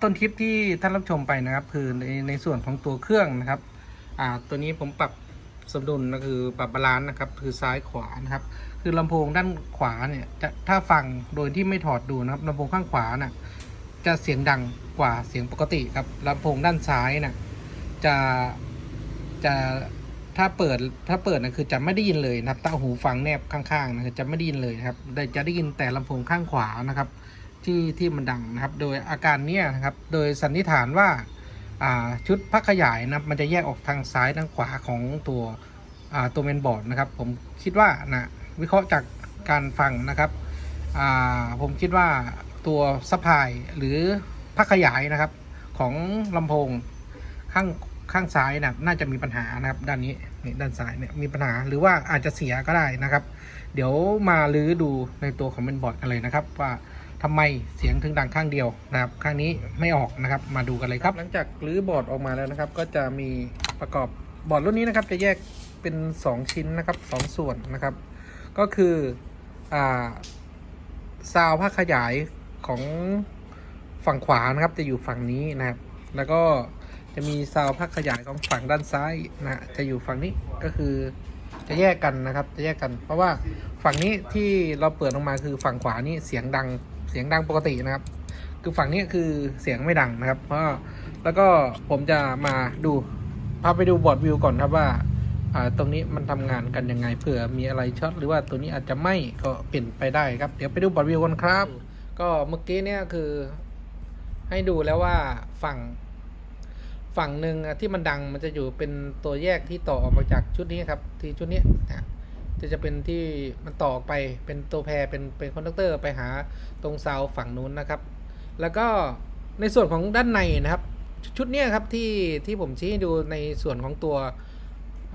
ต้นคลิปที่ท่านรับชมไปนะครับ คือในในส่วนของตัวเครื่องนะครับ อ่าตัวนี้ผมปรับสมดุลก็คือปรับบาลานซ์นะครับ คือซ้ายขวานะครับ คือลำโพงด้านขวาเนี่ยจะถ้าฟังโดยที่ไม่ถอดดูนะครับลำโพงข้างขวาน่ะจะเสียงดังกว่าเสียงปกติครับลำโพงด้านซ้ายน่ะจะจะถ้าเปิดถ้าเปิดนะคือจะไม่ได้ยินเลยนะครับถ้าหูฟังแนบข้างๆนะจะไม่ได้ยินเลยครับแต่จะได้ยินแต่ลำโพงข้างขวานะครับ ที่ที่มันดังนะครับ โดยอาการเนี้ยนะครับ โดยสันนิษฐานว่าชุดพักขยายนะมันจะแยกออกทางซ้ายทางขวาของตัวตัวเมนบอร์ดนะครับ ผมคิดว่านะวิเคราะห์จากการฟังนะครับผมคิดว่าตัวซัพพลายหรือพักขยายนะครับ ของลำโพงข้างข้างซ้ายนะน่าจะมีปัญหานะครับ ด้านนี้นี่ด้านซ้ายเนี่ยมีปัญหาหรือว่าอาจจะเสียก็ได้นะครับ เดี๋ยวมาลื้อดูในตัวของเมนบอร์ดกันเลยนะครับว่า ทำไมเสียงถึงดังข้างเดียวนะครับ ข้างนี้ไม่ออกนะครับ มาดูกันเลยครับ หลังจากรื้อบอร์ดออกมาแล้วนะครับ ก็จะมีประกอบบอร์ดรุ่นนี้นะครับ จะแยกเป็น 2 ชิ้นนะครับสองส่วนนะครับ ก็คืออ่าซาวภาขยายของฝั่งขวานะครับ จะอยู่ฝั่งนี้นะครับ แล้วก็จะมีซาวภาขยายของฝั่งด้านซ้ายนะจะอยู่ฝั่งนี้ก็คือจะแยกกันนะครับ จะแยกกัน เพราะว่า ฝั่งนี้ที่เราเปิดออกมาคือฝั่งขวานี่เสียงดังเสียงดังปกตินะครับ คือฝั่งนี้คือเสียงไม่ดังนะครับ เพราะแล้วก็ผมจะมาดูพาไปดูบอร์ดวิวก่อนครับว่าตรงนี้มันทำงานกันยังไงเผื่อมีอะไรช็อตหรือว่าตัวนี้อาจจะไม่ก็เปลี่ยนไปได้ครับ เดี๋ยวไปดูบอร์ดวิวกันครับ ก็เมื่อกี้เนี่ยคือให้ดูแล้วว่าฝั่งฝั่งหนึ่งที่มันดังมันจะอยู่เป็นตัวแยกที่ต่อออกมาจากชุดนี้ครับ ที่ชุดนี้นะ จะจะเป็นที่มันต่อไปเป็นตัวแพรเป็นเป็นคอนดักเตอร์ไปหาตรงเสาฝั่งนู้นนะครับ แล้วก็ในส่วนของด้านในนะครับ ชุดนี้ครับที่ที่ผมชี้ให้ดูในส่วนของตัว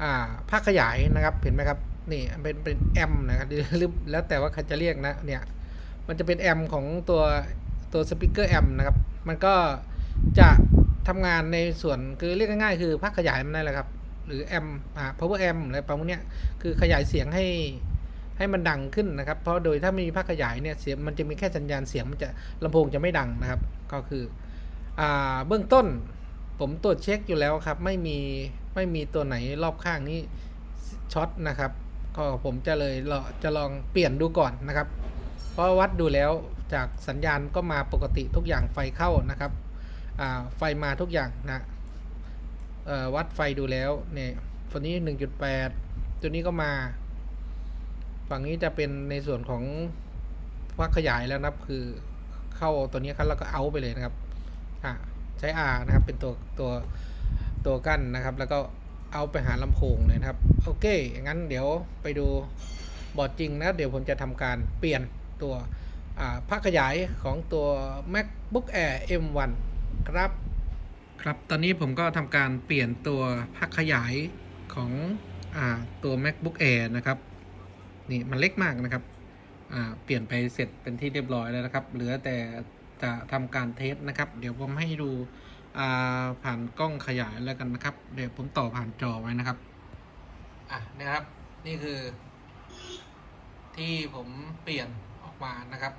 อ่าภาคขยายนะครับเห็นไหมครับนี่เป็นเป็นแอมนะครับหรือแล้วแต่ว่าใครจะเรียกนะเนี่ยมันจะเป็นแอมของตัวตัวสปีกเกอร์แอมนะครับมันก็จะทำงานในส่วนคือเรียกง่ายๆคือภาคขยายมันนั่นแหละครับ หรือแอมอ่า power amp อะไรประมาณนี้คือขยายเสียงให้ให้มันดังขึ้นนะครับ เพราะโดยถ้าไม่มีภาคขยายเนี่ยเสียงมันจะมีแค่สัญญาณเสียงมันจะลำโพงจะไม่ดังนะครับ ก็คืออ่าเบื้องต้นผมตรวจเช็คอยู่แล้วครับ ไม่มีไม่มีตัวไหนรอบข้างนี้ช็อตนะครับก็ผมจะเลยเจะลองเปลี่ยนดูก่อนนะครับ เพราะวัดดูแล้วจากสัญญาณก็มาปกติทุกอย่างไฟเข้านะครับไฟมาทุกอย่างนะ วัดไฟดูแล้วเนี่ยฝั่งนี้ 1.8 ตัวนี้ก็มา ฝั่งนี้จะเป็นในส่วนของวักขยายแล้วนะครับ คือเข้าตัวนี้ครับแล้วก็เอาไปเลยนะครับอะใช้ R นะครับ เป็นตัวตัวตัวกั้นนะครับ แล้วก็เอาไปหาลำโพงเลยนะครับ โอเค งั้นเดี๋ยวไปดูบอร์ดจริงนะเดี๋ยวผมจะทำการเปลี่ยนตัวภาคขยายของตัว MacBook Air M1 ครับ ครับ ตอนนี้ผมก็ทำการเปลี่ยนตัวภาคขยายของอตัว MacBook Air นะครับ นี่มันเล็กมากนะครับ เปลี่ยนไปเสร็จเป็นที่เรียบร้อยแล้วนะครับ เหลือแต่จะทำการเทสนะครับ เดี๋ยวผมให้ดูผ่านกล้องขยายแล้วกันนะครับ เดี๋ยวผมต่อผ่านจอไว้นะครับ อะนะครับ นี่คือ ที่ผมเปลี่ยนออกมานะครับ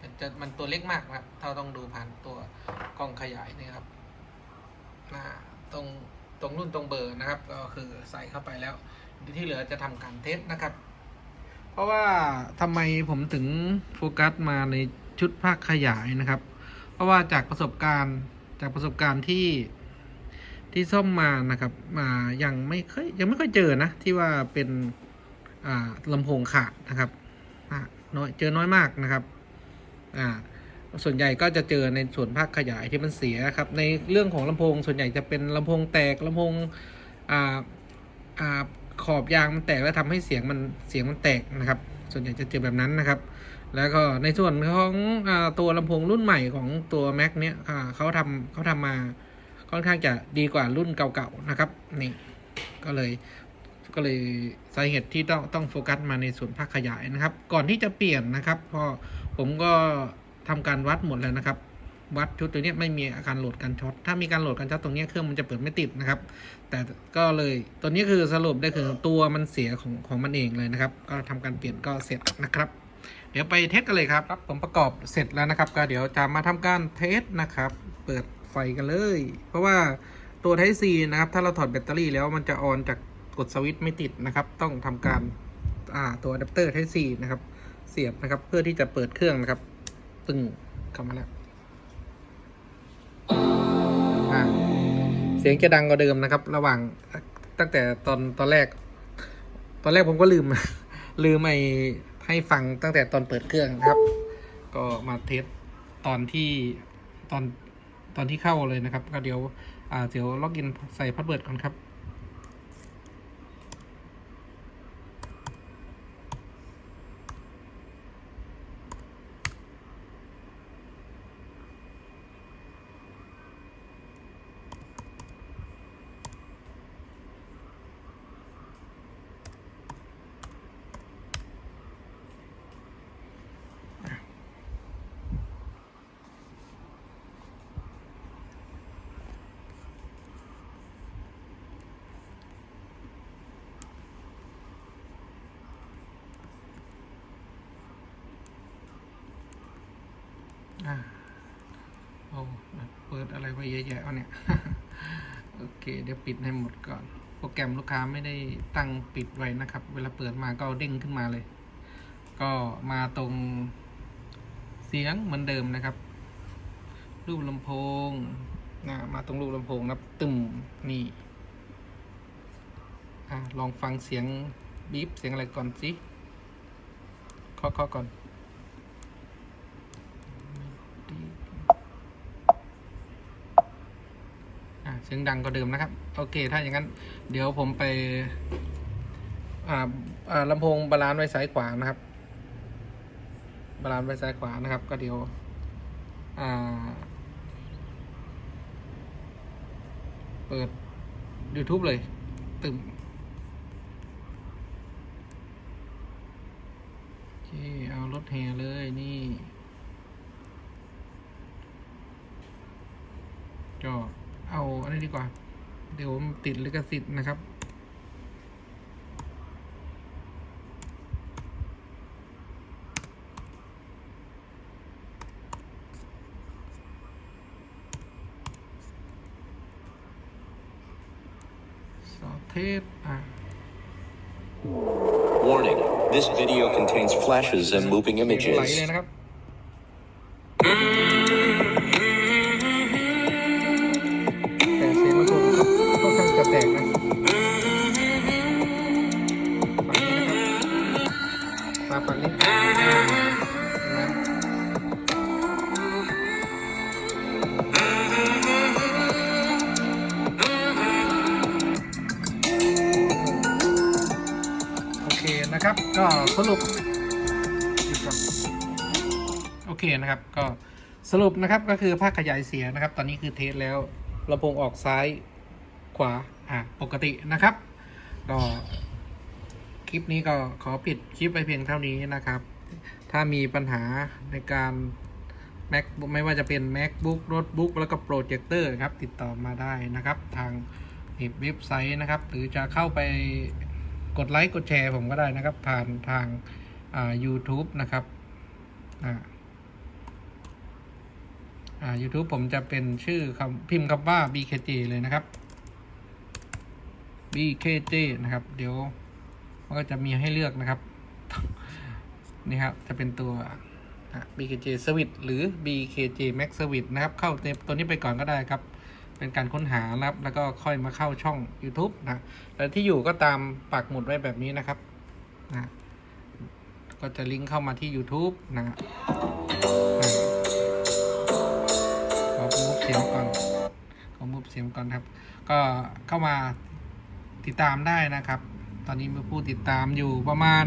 มันจะมันตัวเล็กมากนะครับ ถ้าต้องดูผ่านตัวกล้องขยายนี่ครับ อ่าตรงตรงรุ่นตรงเบอร์นะครับ ก็คือใส่เข้าไปแล้ว ที่เหลือจะทำการเทสนะครับ เพราะว่าทำไมผมถึงโฟกัสมาในชุดภาคขยายนะครับ เพราะว่าจากประสบการณ์จากประสบการณ์ที่ที่ซ่อมมานะครับมายังไม่เคยยังไม่ค่อยเจอนะ ที่ว่าเป็นอ่าลำโพงขาดนะครับน้อยเจอน้อยมากนะครับ อ่า ส่วนใหญ่ก็จะเจอในส่วนภาคขยายที่มันเสียครับ ในเรื่องของลำโพง ส่วนใหญ่จะเป็นลำโพงแตกลำโพงอ่าอ่าขอบยางมันแตกแล้วทำให้เสียงมันเสียงมันแตกนะครับ ส่วนใหญ่จะเจอแบบนั้นนะครับ แล้วก็ในส่วนของอตัวลำโพงรุ่นใหม่ของตัว Mac เนี้ยเขาทำเขาทำมาค่อนข้างจะดีกว่ารุ่นเก่าๆนะครับนี่ก็เลยก็เลยสาเหตุที่ต้องต้องโฟกัสมาในส่วนภาคขยายนะครับ ก่อนที่จะเปลี่ยนนะครับพอผมก็ ทำการวัดหมดแล้วนะครับ วัดชุดตัวเนี้ยไม่มีอาการโหลดการช็อตถ้ามีการโหลดการช็อตตรงนี้เครื่องมันจะเปิดไม่ติดนะครับ แต่ก็เลยตัวนี้คือสรุปได้คือตัวมันเสียของของมันเองเลยนะครับ ก็ทำการเปลี่ยนก็เสร็จนะครับ เดี๋ยวไปเทสกันเลยครับครับผมประกอบเสร็จแล้วนะครับ ก็เดี๋ยวจะมาทำการเทสนะครับ เปิดไฟกันเลย เพราะว่าตัว Type C นะครับ ถ้าเราถอดแบตเตอรี่แล้วมันจะออนจากกดสวิตช์ไม่ติดนะครับ ต้องทำการอ่าตัวอะแดปเตอร์ Type C นะครับ เสียบนะครับ เพื่อที่จะเปิดเครื่องนะครับ ตึงเข้ามาแล้วเสียงจะดังกว่าเดิมนะครับ ระหว่างตั้งแต่ตอนตอนแรก ตอนแรกผมก็ลืม ลืมไอ้ให้ฟังตั้งแต่ตอนเปิดเครื่องนะครับ ก็มาเทสตอนที่ตอนตอนที่เข้าเลยนะครับ ก็เดี๋ยวอ่าเดี๋ยวล็อกอินใส่พาสเวิร์ดก่อนครับ อ่าโอ้เปิดอะไรไว้เยอะแยะเนี่ย โอเค เดี๋ยวปิดให้หมดก่อน โปรแกรมลูกค้าไม่ได้ตั้งปิดไว้นะครับ เวลาเปิดมาก็เด้งขึ้นมาเลย ก็มาตรงเสียงเหมือนเดิมนะครับ รูปลำโพงนะมาตรงรูปลำโพงนับตึมนี่อลองฟังเสียงบีบเสียงอะไรก่อนสิเคาะเคาะก่อน อะ เสียงดังกว่าเดิมนะครับ โอเค ถ้าอย่างนั้น เดี๋ยวผมไป อ่าอ่าลำโพงบาลานซ์ไว้ซ้ายขวานะครับ บาลานซ์ไว้ซ้ายขวานะครับ ก็เดี๋ยว อ่า เปิด YouTube เลย ตึมโอเคเอารถแห่เลยนี่ ก็เอาอันนี้ดีกว่า เดี๋ยวมันติดลิขสิทธิ์นะครับสอเทปอะ Warning, this video contains flashes and moving ไหล images. นะครับ ก็สรุปโอเคนะครับก็สรุปนะครับก็คือภาคขยายเสียงนะครับ ตอนนี้คือเทสแล้วลำโพงออกซ้ายขวาอะปกตินะครับ ก็คลิปนี้ก็ขอปิดคลิปไปเพียงเท่านี้นะครับ ถ้ามีปัญหาในการ Mac ไม่ว่าจะเป็น MacBook Notebook แล้วก็โปรเจคเตอร์ครับ ติดต่อมาได้นะครับ ทางเว็บไซต์นะครับ หรือจะเข้าไป กดไลค์กดแชร์ผมก็ได้นะครับ ผ่านทางอ่า YouTube นะครับอ่าอ่า YouTube ผมจะเป็นชื่อคำพิมพ์คำว่า BKJ เลยนะครับ BKJ นะครับ เดี๋ยวมันก็จะมีให้เลือกนะครับ นี่ครับ จะเป็นตัว BKJ Service หรือ BKJ Max Service นะครับ เข้าในตัวนี้ไปก่อนก็ได้ครับ เป็นการค้นหานะครับ แล้วก็ค่อยมาเข้าช่อง YouTube นะแต่ที่อยู่ก็ตามปักหมุดไว้แบบนี้นะครับนะก็จะลิงก์เข้ามาที่ YouTube นะขอมูฟเสียงก่อนขอมูฟเสียงก่อนครับ ก็เข้ามาติดตามได้นะครับ ตอนนี้มีผู้ติดตามอยู่ประมาณ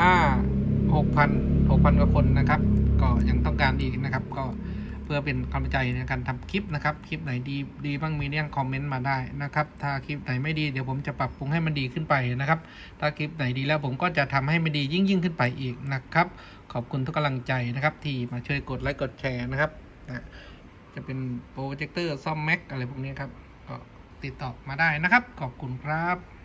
ห้าหกพันหกพันกว่าคนนะครับ ก็ยังต้องการอีกนะครับ ก็ เพื่อเป็นกำลังใจในการทำคลิปนะครับ คลิปไหนดีดีบ้างมีเรื่องคอมเมนต์มาได้นะครับ ถ้าคลิปไหนไม่ดีเดี๋ยวผมจะปรับปรุงให้มันดีขึ้นไปนะครับ ถ้าคลิปไหนดีแล้วผมก็จะทำให้มันดียิ่งยิ่งขึ้นไปอีกนะครับ ขอบคุณทุกกำลังใจนะครับ ที่มาช่วยกดไลค์กดแชร์นะครับนะจะเป็นโปรเจคเตอร์ซ่อมแม็กอะไรพวกนี้ครับก็ติดต่อมาได้นะครับ ขอบคุณครับ